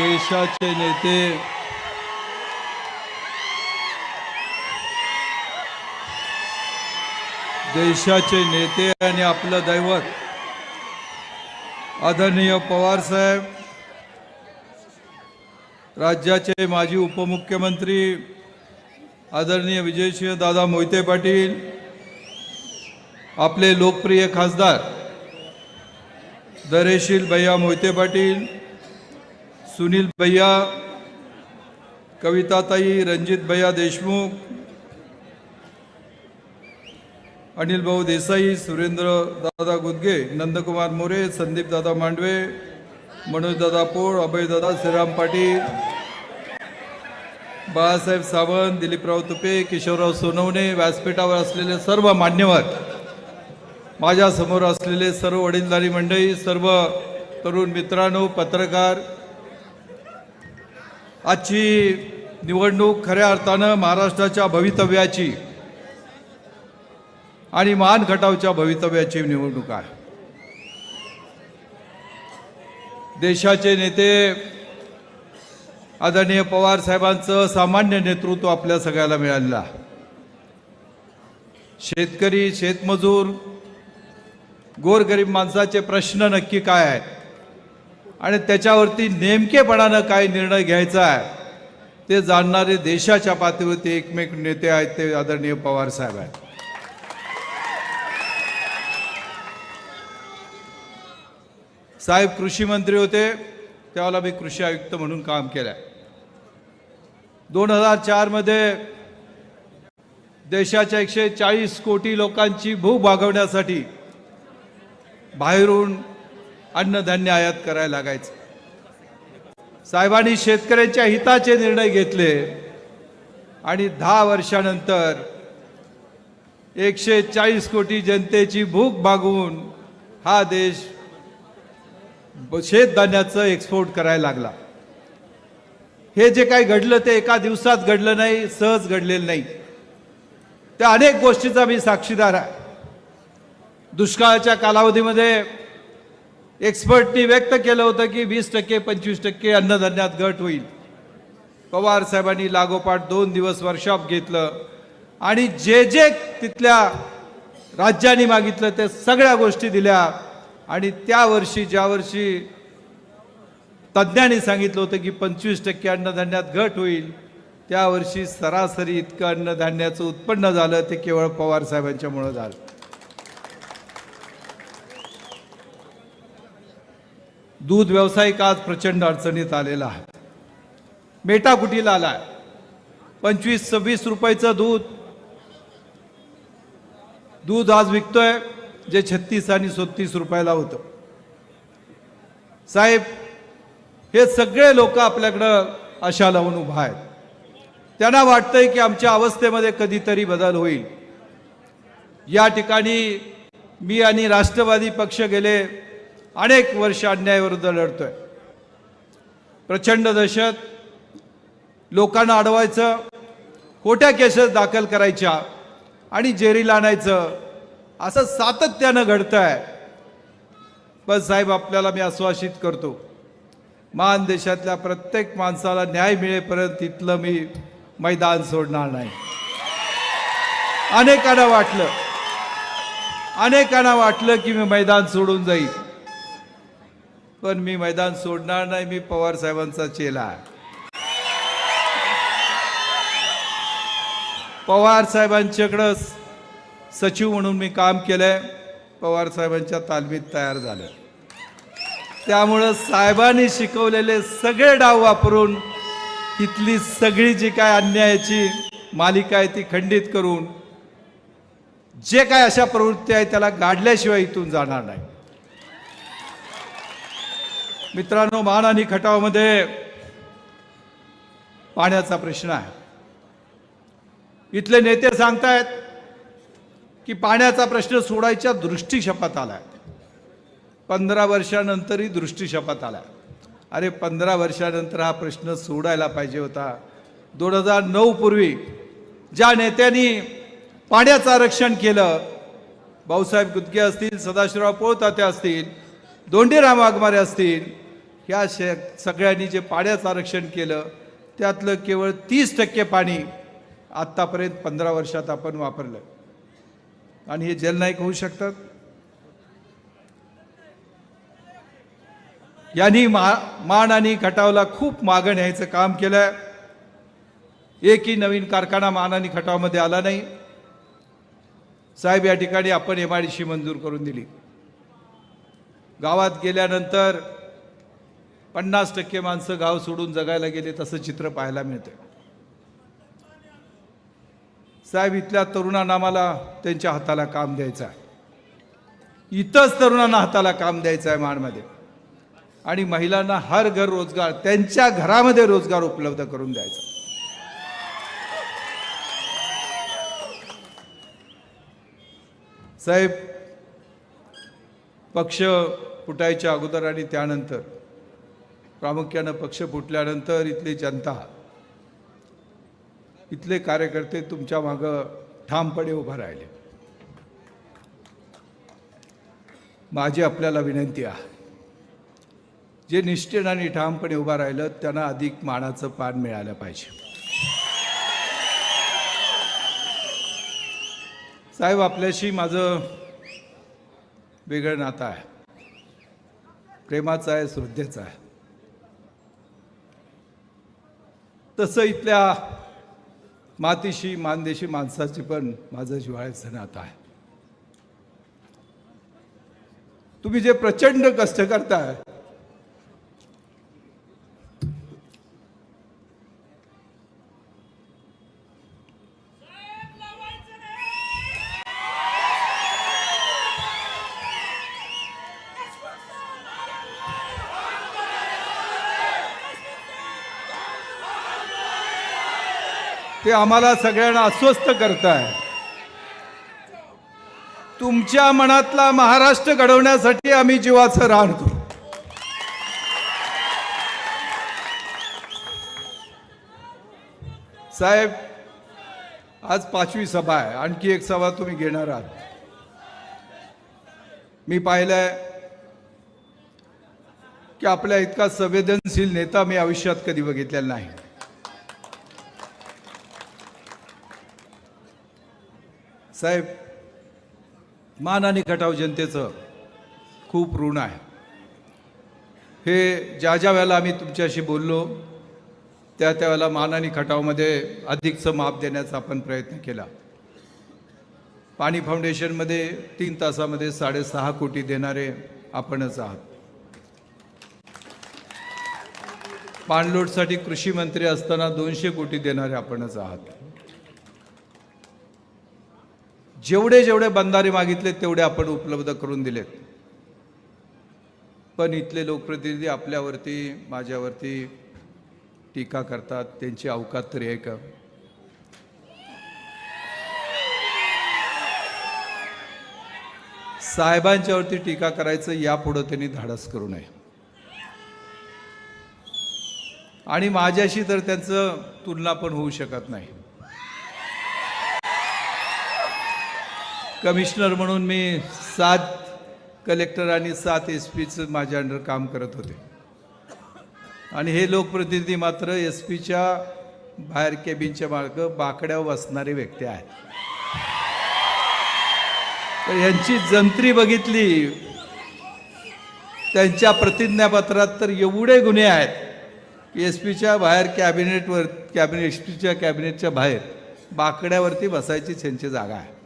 देशाचे नेते. देशाचे नेते आणि आपलं दैवत. आदरणीय पवार साहेब. राज्याचे माजी उपमुख्यमंत्री. आदरणीय विजयसिंह दादा मोहिते पाटील. आपले लोकप्रिय खासदार. दरेशील भैया मोहिते पाटील. सुनील भैया कविताताई रणजित भैया देशमुख अनिल भाऊ देसाई सुरेंद्र दादा गुदगे नंदकुमार मोरे संदीप दादा मांडवे मनोज दादा पोळ अभय दादा श्रीराम पाटील बाळासाहेब सावंत दिलीपराव तुपे किशोरराव सोनवणे व्यासपीठावर असलेले सर्व मान्यवर माझ्यासमोर असलेले सर्व वडीलधारी मंडळी सर्व तरुण मित्रांनो पत्रकार आजची निवडणूक खऱ्या अर्थानं महाराष्ट्राच्या भवितव्याची आणि महान खटावच्या भवितव्याची निवडणूक आहे. देशाचे नेते आदरणीय पवार साहेबांचं सामान्य नेतृत्व आपल्या सगळ्याला मिळालेलं आहे. शेतकरी शेतमजूर गोरगरीब माणसाचे प्रश्न नक्की काय आहेत? आणि त्याच्यावरती नेमकेपणानं काय निर्णय घ्यायचा आहे ते जाणणारे देशाच्या पातळीवरती एकमेक नेते आहेत ते आदरणीय पवार साहेब आहेत. साहेब कृषी मंत्री होते त्यावेळेला मी कृषी आयुक्त म्हणून काम केलं दोन हजार चारमध्ये देशाच्या एकशे चाळीस कोटी लोकांची भूक भागवण्यासाठी बाहेरून अन्नधान्य आयात करायला लागायचं. साहेबांनी शेतकऱ्यांच्या हिताचे निर्णय घेतले आणि दहा वर्षानंतर एकशे चाळीस कोटी जनतेची भूक भागवून हा देश शेतधान्याचं एक्सपोर्ट करायला लागला. हे जे काही घडलं ते एका दिवसात घडलं नाही सहज घडलेलं नाही. त्या अनेक गोष्टीचा मी साक्षीदार आहे. दुष्काळाच्या कालावधीमध्ये एक्सपर्टनी व्यक्त केलं होतं की वीस टक्के पंचवीस टक्के अन्नधान्यात घट होईल. पवार साहेबांनी लागोपाठ दोन दिवस वर्कशॉप घेतलं आणि जे जे तिथल्या राज्यांनी मागितलं ते सगळ्या गोष्टी दिल्या. आणि त्या वर्षी ज्या वर्षी तज्ज्ञांनी सांगितलं होतं की पंचवीस टक्के अन्नधान्यात घट होईल त्या वर्षी सरासरी इतकं अन्नधान्याचं उत्पन्न झालं ते केवळ पवार साहेबांच्यामुळं झालं. दूध व्यावसायिक आज प्रचंड अडचणीत आलेला आहे. मेटाकुटीला आलाय. पंचवीस सव्वीस रुपयाचं दूध. दूध आज विकतोय जे छत्तीस आणि सत्तीस रुपयाला होतं. साहेब हे सगळे लोक आपल्याकडं अशा लावून उभा आहेत. त्यांना वाटतंय की आमच्या अवस्थेमध्ये कधीतरी बदल होईल. या ठिकाणी मी आणि राष्ट्रवादी पक्ष गेले अनेक वर्ष अन्यायाविरुद्ध लढतोय. प्रचंड दहशत लोकांना अडवायचं खोट्या केसेस दाखल करायच्या आणि जेरीला आणायचं असं सातत्यानं घडतं आहे पण साहेब आपल्याला मी आश्वासित करतो महान देशातल्या प्रत्येक माणसाला न्याय मिळेपर्यंत तिथलं मी मैदान सोडणार नाही. अनेकांना वाटलं अनेकांना वाटलं की मी मैदान सोडून जाईल. पण मी मैदान सोडणार नाही मी पवार साहेबांचा चेला आहे. पवार साहेबांच्याकडं सचिव म्हणून मी काम केलंय. पवार साहेबांच्या तालमीत तयार झालं त्यामुळं साहेबांनी शिकवलेले सगळे डाव वापरून तिथली सगळी जी काय अन्यायाची मालिका आहे ती खंडित करून जे काय अशा प्रवृत्ती आहे त्याला गाडल्याशिवाय इथून जाणार नाही. मित्रांनो मान आणि खटावमध्ये पाण्याचा प्रश्न आहे. इथले नेते सांगतायत की पाण्याचा प्रश्न सोडायच्या दृष्टीशपात आला आलाय. पंधरा वर्षानंतरही दृष्टी शपथ आलाय. अरे पंधरा वर्षानंतर हा प्रश्न सोडायला पाहिजे होता. दोन हजार नऊ पूर्वी ज्या नेत्यांनी पाण्याचं आरक्षण केलं भाऊसाहेब गुदके असतील सदाशिवराव पोळताते असतील दोंडीराम वाघमारे असतील ह्या शे सगळ्यांनी जे पाण्याचं आरक्षण केलं त्यातलं केवळ तीस टक्के पाणी आत्तापर्यंत पंधरा वर्षात आपण वापरलं. आणि हे जलनायक होऊ शकतात. यांनी मा मान आणि खटावला खूप मागं न्यायचं काम केलं एकही नवीन कारखाना मान आणि खटावमध्ये आला नाही. साहेब या ठिकाणी आपण एम आय डी सी मंजूर करून दिली. गावात गेल्यानंतर पन्नास टक्के माणसं गाव सोडून जगायला गेले तसं चित्र पाहायला मिळतं साहेब इथल्या तरुणांना आम्हाला त्यांच्या हाताला काम द्यायचं आहे. इथंच तरुणांना हाताला काम द्यायचं आहे माणमध्ये. आणि महिलांना हर घर रोजगार त्यांच्या घरामध्ये रोजगार उपलब्ध करून द्यायचा. साहेब पक्ष फुटायच्या अगोदर आणि त्यानंतर प्रामुख्यानं पक्ष फुटल्यानंतर इथली जनता इथले कार्यकर्ते तुमच्या मागं ठामपणे उभं राहिले. माझी आपल्याला विनंती आहे जे निष्ठेनं आणि ठामपणे उभं राहिलं त्यांना अधिक मानाचं पान मिळालं पाहिजे. साहेब आपल्याशी माझं वेगळं नातं आहे. प्रेमाचं आहे श्रद्धेचं आहे. तसं इथल्या मातीशी मानदेशी माणसाची पण माझं जिवाळ्याचं नातं आहे. तुम्ही जे प्रचंड कष्ट करताय ते आम्हाला सगळ्यांना अस्वस्थ करताय. तुमच्या मनातला महाराष्ट्र घडवण्यासाठी आम्ही जीवाचं राहतो साहेब आज पाचवी सभा आहे. आणखी एक सभा तुम्ही घेणार आहात. मी पाहिलंय की आपल्या इतका संवेदनशील नेता मी आयुष्यात कधी बघितलेला नाही. साहेब मान आणि खटाव जनतेचं खूप ऋण आहे. हे ज्या ज्या वेळेला आम्ही तुमच्याशी बोललो त्या त्यावेळेला मान आणि खटावमध्ये अधिकचं माप देण्याचा आपण प्रयत्न केला. पाणी फाउंडेशनमध्ये तीन तासामध्ये साडेसहा कोटी देणारे आपणच आहात. पाणलोटसाठी कृषी मंत्री असताना दोनशे कोटी देणारे आपणच आहात. जेवढे जेवढे बंधारे मागितले तेवढे आपण उपलब्ध करून दिलेत. पण इथले लोकप्रतिनिधी आपल्यावरती माझ्यावरती टीका करतात त्यांची अवकात तरी आहे का? साहेबांच्यावरती टीका करायचं यापुढं त्यांनी धाडस करू नये. आणि माझ्याशी तर त्यांचं तुलना पण होऊ शकत नाही. कमिशनर म्हणून मी सात कलेक्टर आणि सात एस पीचं माझ्या अंडर काम करत होते. आणि हे लोकप्रतिनिधी मात्र एस पीच्या बाहेर केबिनच्या मार्ग बाकड्यावर बसणारे व्यक्ती आहेत. तर यांची जंत्री बघितली त्यांच्या प्रतिज्ञापत्रात तर एवढे गुन्हे आहेत की एस पीच्या बाहेर कॅबिनेटवर कॅबिनेट एस पीच्या कॅबिनेटच्या बाहेर बाकड्यावरती बसायची त्यांची जागा आहे.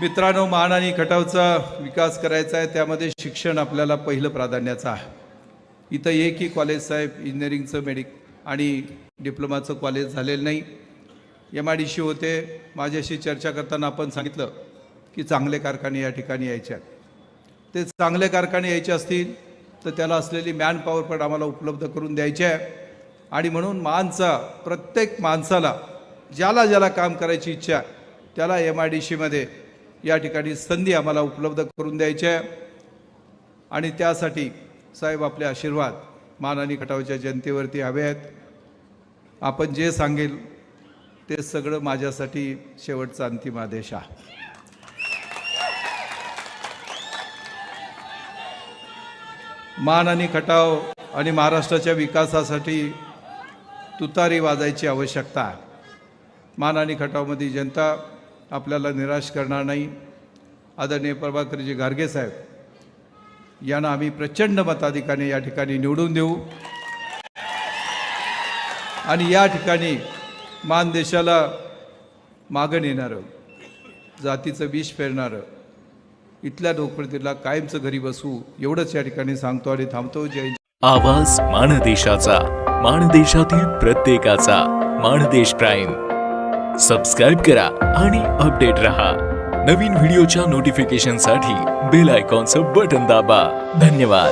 मित्रांनो मान आणि खटावचा विकास करायचा आहे त्यामध्ये शिक्षण आपल्याला पहिलं प्राधान्याचं आहे. इथं एकही कॉलेज साहेब इंजिनिअरिंगचं मेडिक आणि डिप्लोमाचं कॉलेज झालेलं नाही. एम आय डी सी होते. माझ्याशी चर्चा करताना आपण सांगितलं की चांगले कारखाने या ठिकाणी यायचे आहेत. ते चांगले कारखाने यायचे असतील तर त्याला असलेली मॅन पॉवर पण आम्हाला उपलब्ध करून द्यायची आहे. आणि म्हणून माणसा प्रत्येक माणसाला ज्याला ज्याला काम करायची इच्छा त्याला एम आय डी सीमध्ये या ठिकाणी संधी आम्हाला उपलब्ध करून द्यायची आहे. आणि त्यासाठी साहेब आपले आशीर्वाद मान आणि खटावच्या जनतेवरती हवे आहेत. आपण जे सांगेल ते सगळं माझ्यासाठी शेवटचा अंतिम आदेश आहे. मान आणि खटाव आणि महाराष्ट्राच्या विकासासाठी तुतारी वाजायची आवश्यकता आहे. मान आणि खटावमध्ये जनता आपल्याला निराश करणार नाही. आदरणीय प्रभाकरजी गारगे साहेब यांना आम्ही प्रचंड मताधिकाने या ठिकाणी निवडून देऊ. आणि या ठिकाणी मान देशाला मागं नेणारं जातीचं विष फेरणारं इथल्या लोकप्रतीला कायमचं घरी बसू एवढंच या ठिकाणी सांगतो आणि थांबतो. जय हिंद. आवाज माणदेशाचा माणदेशातील प्रत्येकाचा माणदेश प्राईम. सबस्क्राईब करा आणि अपडेट रहा. नवीन व्हिडिओच्या नोटिफिकेशनसाठी बेल आयकॉनचं बटन दाबा. धन्यवाद.